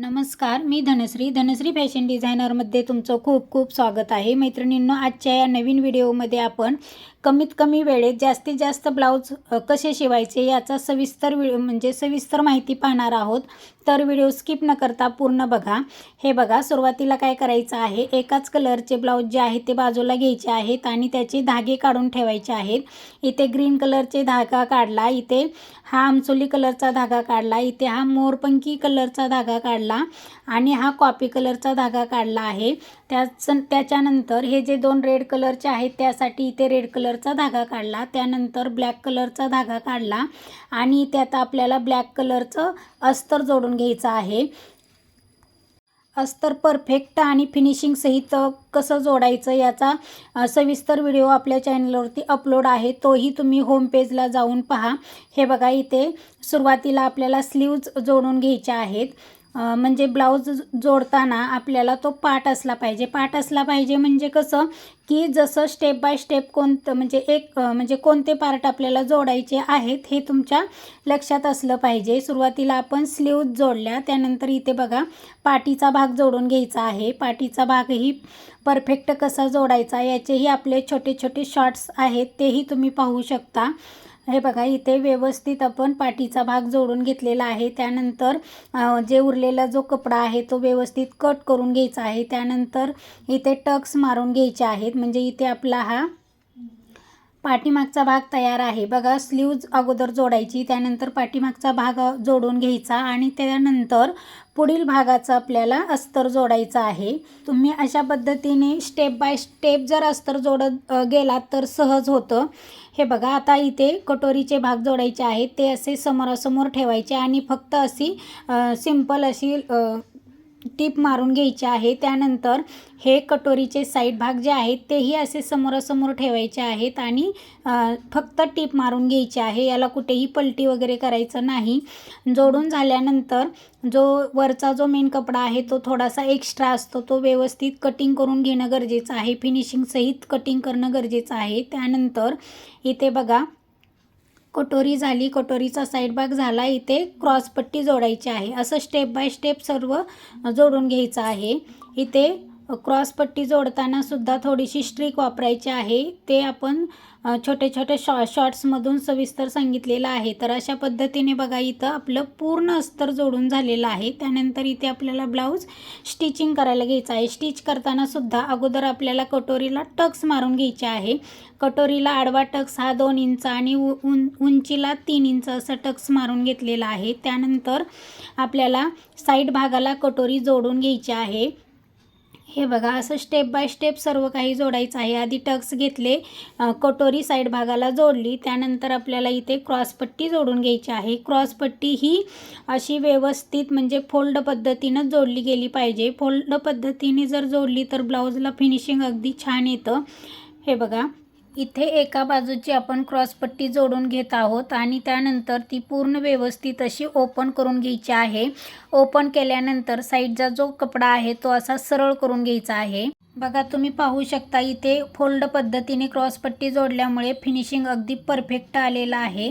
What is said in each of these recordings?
नमस्कार मी धनश्री. धनश्री फॅशन डिझायनरमध्ये तुमचं खूप खूप स्वागत आहे. मैत्रिणींनो आजच्या या नवीन व्हिडिओमध्ये आपण कमीत कमी वेळेत जास्तीत जास्त ब्लाऊज कसे शिवायचे याचा सविस्तर वि म्हणजे सविस्तर माहिती पाहणार आहोत. तर व्हिडिओ स्किप न करता पूर्ण बघा. हे बघा सुरुवातीला काय करायचं आहे एकाच कलरचे ब्लाऊज जे आहेत ते बाजूला घ्यायचे आहेत आणि त्याचे धागे काढून ठेवायचे आहेत. इथे ग्रीन कलरचे धागा काढला इथे हा आमचोली कलरचा धागा काढला इथे हा मोरपंखी कलरचा धागा काढला आणि हा कॉपी कलरचा धागा काढला आहे. त्याच त्याच्यानंतर हे जे दोन रेड कलरचे आहेत त्यासाठी इथे रेड कलरचा धागा काढला. त्यानंतर ब्लॅक कलरचा धागा काढला आणि त्यात आपल्याला ब्लॅक कलरचं अस्तर जोडून घ्यायचं आहे. अस्तर परफेक्ट आणि फिनिशिंग सहित कसं जोडायचं याचा सविस्तर व्हिडिओ आपल्या चॅनलवरती अपलोड आहे. तोही तुम्ही होम पेजला जाऊन पहा. हे बघा इथे सुरुवातीला आपल्याला स्लीव्ज जोडून घ्यायच्या आहेत. म्हणजे ब्लाऊज जोडताना आपल्याला तो पाट असला पाहिजे. पाट असला पाहिजे म्हणजे कसं की जसं स्टेप बाय स्टेप कोणतं म्हणजे एक म्हणजे कोणते पार्ट आपल्याला जोडायचे आहेत हे तुमच्या लक्षात असलं पाहिजे. सुरुवातीला आपण स्लीव जोडल्या त्यानंतर इथे बघा पाठीचा भाग जोडून घ्यायचा आहे. पाठीचा भागही परफेक्ट कसा जोडायचा याचेही आपले छोटे छोटे शॉर्ट्स आहेत तेही तुम्ही पाहू शकता. हे बघा इथे व्यवस्थित आपण पाठीचा भाग जोडून घेतलेला आहे. त्यानंतर जे उरलेला जो कपडा आहे तो व्यवस्थित कट करून घ्यायचा आहे. त्यानंतर इथे टक्स मारून घ्यायचे आहेत. म्हणजे इथे आपला हा पाठीमागचा भाग तयार आहे. बघा स्लीव्ज अगोदर जोडायची त्यानंतर पाठीमागचा भाग जोडून घ्यायचा आणि त्यानंतर पुढील भागाचा आपल्याला अस्तर जोडायचा आहे. तुम्ही अशा पद्धतीने स्टेप बाय स्टेप जर अस्तर जोडत गेलात तर सहज होतं. हे बघा आता इथे कटोरीचे भाग जोडायचे आहेत. ते असे समोरासमोर ठेवायचे आणि फक्त अशी सिंपल अशी टीप मारून घ्यायची आहे. त्यानंतर हे कटोरीचे साईड भाग जे आहेत तेही असे समोरासमोर ठेवायचे आहेत आणि फक्त टीप मारून घ्यायची आहे. याला कुठेही पलटी वगैरे करायचं नाही. जोडून झाल्यानंतर जो वरचा जो मेन कपडा आहे तो थोडासा एक्स्ट्रा असतो. तो व्यवस्थित कटिंग करून घेणं गरजेचं आहे. फिनिशिंगसहित कटिंग करणं गरजेचं आहे. त्यानंतर इथे बघा कटोरी झाली कटोरीचा साईड भाग झाला इथे क्रॉसपट्टी जोडायची आहे. असं स्टेप बाय स्टेप सर्व जोडून घ्यायचं आहे. इथे क्रॉसपट्टी जोडताना सुद्धा थोडीशी स्ट्रिक वापरायची आहे. ते आपण छोटे छोटे शॉ शॉर्ट्समधून सविस्तर सांगितलेलं आहे. तर अशा पद्धतीने बघा इथं आपलं पूर्ण अस्तर जोडून झालेलं आहे. त्यानंतर इथे आपल्याला ब्लाऊज स्टिचिंग करायला घ्यायचं आहे. स्टिच करताना सुद्धा अगोदर आपल्याला कटोरीला टक्स मारून घ्यायचे आहे. कटोरीला आडवा टक्स हा दोन इंच आणि उ- उं उंचीला तीन इंच असं टक्स मारून घेतलेला आहे. त्यानंतर आपल्याला साईड भागाला कटोरी जोडून घ्यायची आहे. हे बघा असं स्टेप बाय स्टेप सर्व काही जोडायचं आहे. आधी टक्स घेतले कटोरी साईड भागाला जोडली त्यानंतर आपल्याला इथे क्रॉसपट्टी जोडून घ्यायची आहे. क्रॉसपट्टी ही अशी व्यवस्थित म्हणजे फोल्ड पद्धतीनं जोडली गेली पाहिजे. फोल्ड पद्धतीने जर जोडली तर ब्लाऊजला फिनिशिंग अगदी छान येतं. हे बघा इथे एका बाजूची आपण क्रॉसपट्टी जोडून घेत आहोत आणि त्यानंतर ती पूर्ण व्यवस्थित अशी ओपन करून घ्यायची आहे. ओपन केल्यानंतर साईडचा जो कपडा आहे तो असा सरळ करून घ्यायचा आहे. बघा तुम्ही पाहू शकता इथे फोल्ड पद्धतीने क्रॉसपट्टी जोडल्यामुळे फिनिशिंग अगदी परफेक्ट आलेलं आहे.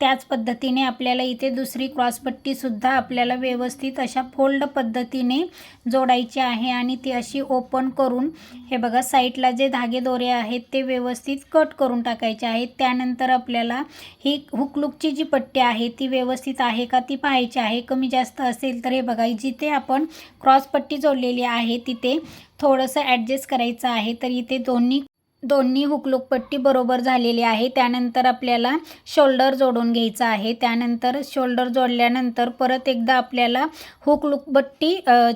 त्याच पद्धतीने आपल्याला इथे दुसरी क्रॉसपट्टीसुद्धा आपल्याला व्यवस्थित अशा फोल्ड पद्धतीने जोडायची आहे आणि ती अशी ओपन करून हे बघा साईडला जे धागे दोरे आहेत ते व्यवस्थित कट करून टाकायचे आहेत. त्यानंतर आपल्याला ही हुकलुकची जी पट्टी आहे ती व्यवस्थित आहे का ती पाहायची आहे. कमी जास्त असेल तर हे बघा जिथे आपण क्रॉसपट्टी जोडलेली आहे तिथे थोडंसं ॲडजस्ट करायचं आहे. तर इथे दोन्ही दोन्ही हुकलूक पट्टी बरोबर झालेली आहे. त्यानंतर आपल्याला शोल्डर जोडून घ्यायचं आहे. त्यानंतर शोल्डर जोडल्यानंतर परत एकदा आपल्याला हुकलूक पट्टी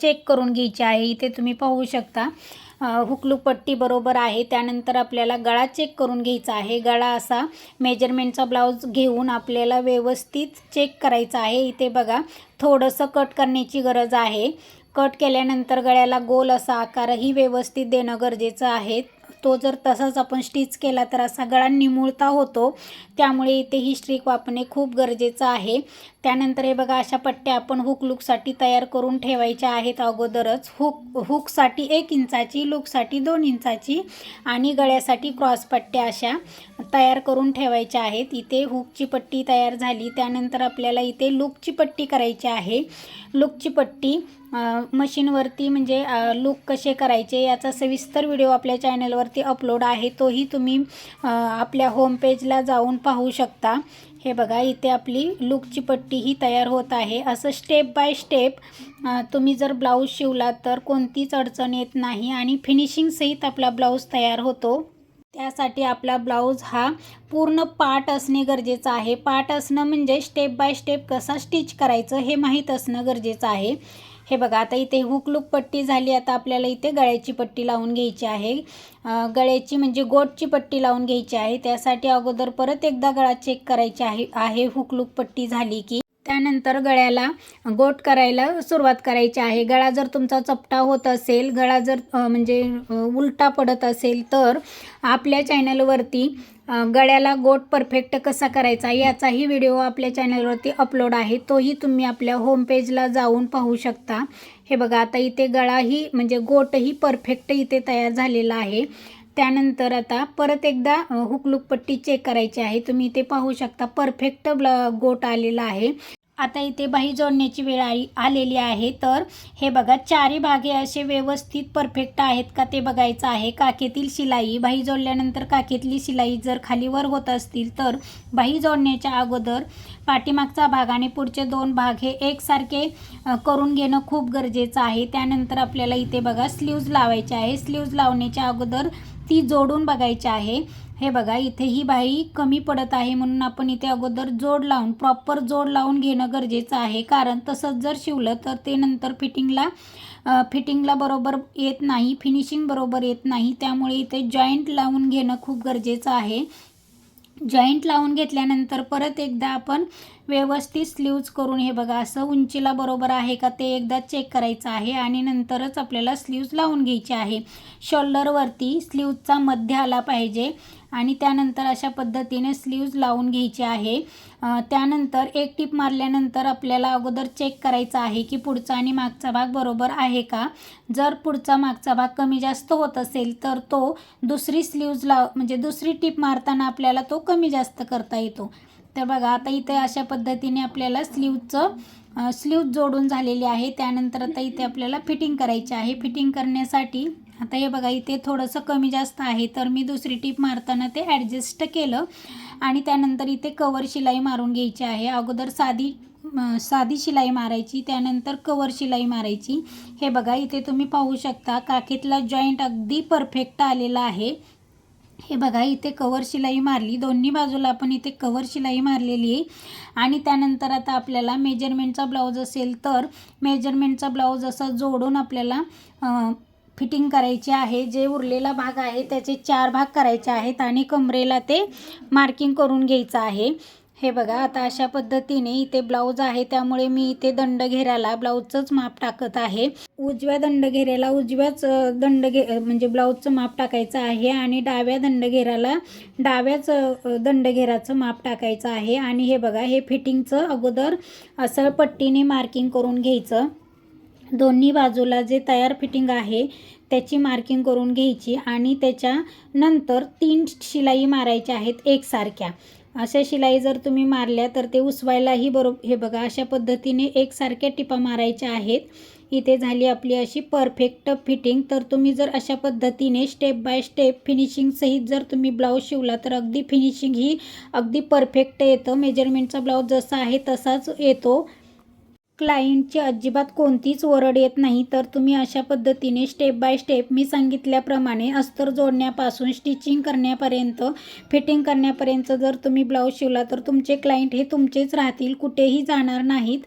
चेक करून घ्यायची आहे. इथे तुम्ही पाहू शकता हुकलूक पट्टी बरोबर आहे. त्यानंतर आपल्याला गळा चेक करून घ्यायचा आहे. गळा असा मेजरमेंटचा ब्लाऊज घेऊन आपल्याला व्यवस्थित चेक करायचा आहे. इथे बघा थोडंसं कट करण्याची गरज आहे. कट केल्यानंतर गळ्याला गोल असा आकारही व्यवस्थित देणं गरजेचं आहे. तो जर तसाच आपण स्टिच केला तर असा गळा निमुळता होतो. त्यामुळे इथे ही स्ट्रिक वापरणे खूप गरजेचं आहे. त्यानंतर हे बघा अशा पट्ट्या आपण हुक लुकसाठी तयार करून ठेवायच्या आहेत अगोदरच. हुक हुकसाठी एक इंचाची लुकसाठी दोन इंचाची आणि गळ्यासाठी क्रॉस पट्ट्या अशा. तयार करून ठेवायच्या आहेत. इथे हुकची पट्टी तयार झाली. त्यानंतर आपल्याला इथे लूकची पट्टी करायची आहे. लूकची पट्टी मशीनवरती म्हणजे लूक कसे करायचे याचा सविस्तर व्हिडिओ आपल्या चॅनलवरती अपलोड आहे. तोही तुम्ही आपल्या होम पेजला जाऊन पाहू शकता. हे बघा इथे आपली लूकची पट्टी ही तयार होत आहे. असं स्टेप बाय स्टेप तुम्ही जर ब्लाऊज शिवला तर कोणतीच अडचण येत नाही आणि फिनिशिंगसहित आपला ब्लाऊज तयार होतो. त्यासाठी आपला ब्लाऊज हा पूर्ण पाट असणे गरजेचं आहे. पाट असणं म्हणजे स्टेप बाय स्टेप कसा स्टिच करायचं हे माहीत असणं गरजेचं आहे. हे बघा आता इथे हुक लूक पट्टी झाली आता आपल्याला इथे गळ्याची पट्टी लावून घ्यायची आहे. गळ्याची म्हणजे गोटची पट्टी लावून घ्यायची आहे. त्यासाठी अगोदर परत एकदा गळा चेक करायची आहे आहे हुक लूक पट्टी झाली की. त्यानंतर गळ्याला गोट करायला सुरुवात करायची आहे. गळा जर तुमचा चपटा होत असेल गळा जर म्हणजे उलटा पडत असेल तर आपल्या चॅनलवरती गळ्याला गोट परफेक्ट कसा करायचा याचाही व्हिडिओ आपल्या चॅनलवरती अपलोड आहे. तोही तुम्ही आपल्या होमपेजला जाऊन पाहू शकता. हे बघा आता इथे गळाही म्हणजे गोटही परफेक्ट इथे तयार झालेला आहे. त्यानंतर आता परत एकदा अ, पट्टी चेक करायची आहे. तुम्ही इथे पाहू शकता परफेक्ट ब्ल गोट आलेला आहे. आता इथे बाही जोडण्याची वेळ आली आलेली आहे. तर हे बघा चारी भागे असे व्यवस्थित परफेक्ट आहेत का ते बघायचं आहे. काखेतील शिलाई बाही जोडल्यानंतर काखेतली शिलाई जर खालीवर होत असतील तर बाही जोडण्याच्या अगोदर पाठीमागचा भाग आणि पुढचे दोन भाग हे एकसारखे करून घेणं खूप गरजेचं आहे. त्यानंतर आपल्याला इथे बघा स्लीव्ज लावायचे आहे. स्लीव्ज लावण्याच्या अगोदर ती जोडून बघायची आहे. हे बघा इथे ही बाई कमी पडत आहे म्हणून आपण इथे अगोदर जोड लावून प्रॉपर जोड लावून घेणं गरजेचं आहे. कारण तसंच जर शिवलं तर ते नंतर फिटिंगला फिटिंगला बरोबर येत नाही फिनिशिंग बरोबर येत नाही. त्यामुळे इथे जॉईंट लावून घेणं खूप गरजेचं आहे. जॉईंट लावून घेतल्यानंतर परत एकदा आपण व्यवस्थित स्लीव्ज करून हे बघा असं उंचीला बरोबर आहे का ते एकदा चेक करायचं आहे आणि नंतरच आपल्याला स्लीव्ज लावून घ्यायचे आहे. शोल्डरवरती स्लीव्जचा मध्य आला पाहिजे. आणि त्यानंतर अशा पद्धतीने स्लीव्ज लावून घ्यायचे आहे. त्यानंतर एक टिप मारल्यानंतर आपल्याला अगोदर चेक करायचा आहे की पुढचा आणि मागचा भाग बरोबर आहे का? जर पुढचा मागचा भाग कमी जास्त होत असेल तर तो दुसरी स्लीव्ज लाव म्हणजे दुसरी टिप मारताना आपल्याला तो कमी जास्त करता येतो. तर बघा आता इथे अशा पद्धतीने आपल्याला स्लीवचं स्लीव जोडून झालेली आहे. त्यानंतर आता इथे आपल्याला फिटिंग करायची आहे. फिटिंग करण्यासाठी आता हे बघा इथे थोडंसं कमी जास्त आहे तर मी दुसरी टीप मारताना ते ॲडजस्ट केलं. आणि त्यानंतर इथे कवर शिलाई मारून घ्यायची आहे. अगोदर साधी साधी शिलाई मारायची त्यानंतर कवर शिलाई मारायची. हे बघा इथे तुम्ही पाहू शकता काखेतला जॉईंट अगदी परफेक्ट आलेला आहे. हे बघा इथे कवर शिलाई मारली. दोन्ही बाजूला आपण इथे कवर शिलाई मारलेली आहे. आणि त्यानंतर आता आपल्याला मेजरमेंटचा ब्लाऊज असेल तर मेजरमेंटचा ब्लाऊज असा जोडून आपल्याला फिटिंग करायची आहे जे उरलेला भाग आहे त्याचे चार भाग करायचे आहेत आणि कमरेला ते मार्किंग करून घ्यायचं आहे. हे बघा आता अशा पद्धतीने इथे ब्लाऊज आहे त्यामुळे मी इथे दंड घेऱ्याला ब्लाऊजचंच माप टाकत आहे. उजव्या दंड घेऱ्याला उजव्याच दंड घे म्हणजे ब्लाऊजचं माप टाकायचं आहे आणि डाव्या दंड घेऱ्याला डाव्याच अ, दंड घेराचं माप टाकायचं आहे. आणि हे बघा हे फिटिंगचं अगोदर असं पट्टीने मार्किंग करून घ्यायचं. दोन्ही बाजूला जे तयार फिटिंग आहे त्याची मार्किंग करून घ्यायची आणि त्याच्यानंतर तीन शिलाई मारायच्या आहेत एकसारख्या. अशा शिलाई जर तुम्ही मारल्या तर ते उसवायलाही बरोबर हे बघा अशा पद्धतीने एकसारख्या टिपा मारायच्या आहेत. इथे झाली आपली अशी परफेक्ट फिटिंग. तर तुम्ही जर अशा पद्धतीने स्टेप बाय स्टेप फिनिशिंगसहित जर तुम्ही ब्लाऊज शिवला तर अगदी फिनिशिंग ही अगदी परफेक्ट येतं. मेजरमेंटचा ब्लाऊज जसा आहे तसाच येतो. क्लायंटची अजिबात कोणतीच ओरड येत नाही तर तुम्ही अशा पद्धतीने स्टेप बाय स्टेप मी सांगितल्याप्रमाणे अस्तर जोडण्यापासून स्टिचिंग करण्यापर्यंत फिटिंग करण्यापर्यंत जर तुम्ही ब्लाऊज शिवला तर तुमचे क्लायंट हे तुमचेच राहतील कुठेही जाणार नाहीत.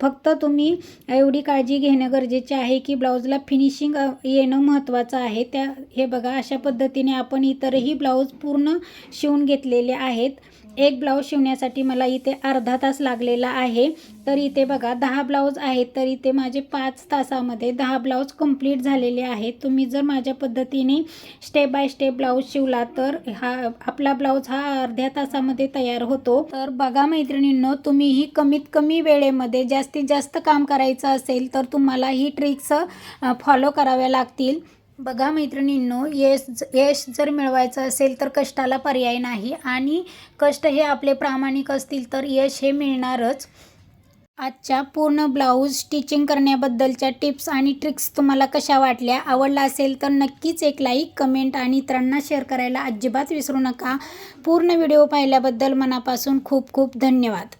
फक्त तुम्ही एवढी काळजी घेणं गरजेचे आहे की ब्लाऊजला फिनिशिंग येणं महत्त्वाचं आहे. त्या हे बघा अशा पद्धतीने आपण इतरही ब्लाऊज पूर्ण शिवून घेतलेले आहेत. एक ब्लाऊज शिवण्यासाठी मला इथे अर्धा तास लागलेला आहे. तर इथे बघा दहा ब्लाऊज आहेत. तर इथे माझे पाच तासामध्ये दहा ब्लाऊज कंप्लीट झालेले आहेत. तुम्ही जर माझ्या पद्धतीने स्टेप बाय स्टेप ब्लाऊज शिवला तर हा आपला ब्लाऊज हा अर्ध्या तासामध्ये तयार होतो. तर बघा मैत्रिणींनो तुम्हीही कमीत कमी वेळेमध्ये जास्तीत जास्त काम करायचं असेल तर तुम्हाला ही ट्रिक्स फॉलो कराव्या लागतील. बघा मैत्रिणींनो यश यश जर मिळवायचं असेल तर कष्टाला पर्याय नाही आणि कष्ट हे आपले प्रामाणिक असतील तर यश हे मिळणारच. आजच्या पूर्ण ब्लाऊज स्टिचिंग करण्याबद्दलच्या टिप्स आणि ट्रिक्स तुम्हाला कशा वाटल्या आवडला असेल तर नक्कीच एक लाईक कमेंट आणि इतरांना शेअर करायला अजिबात विसरू नका. पूर्ण व्हिडिओ पाहिल्याबद्दल मनापासून खूप खूप धन्यवाद.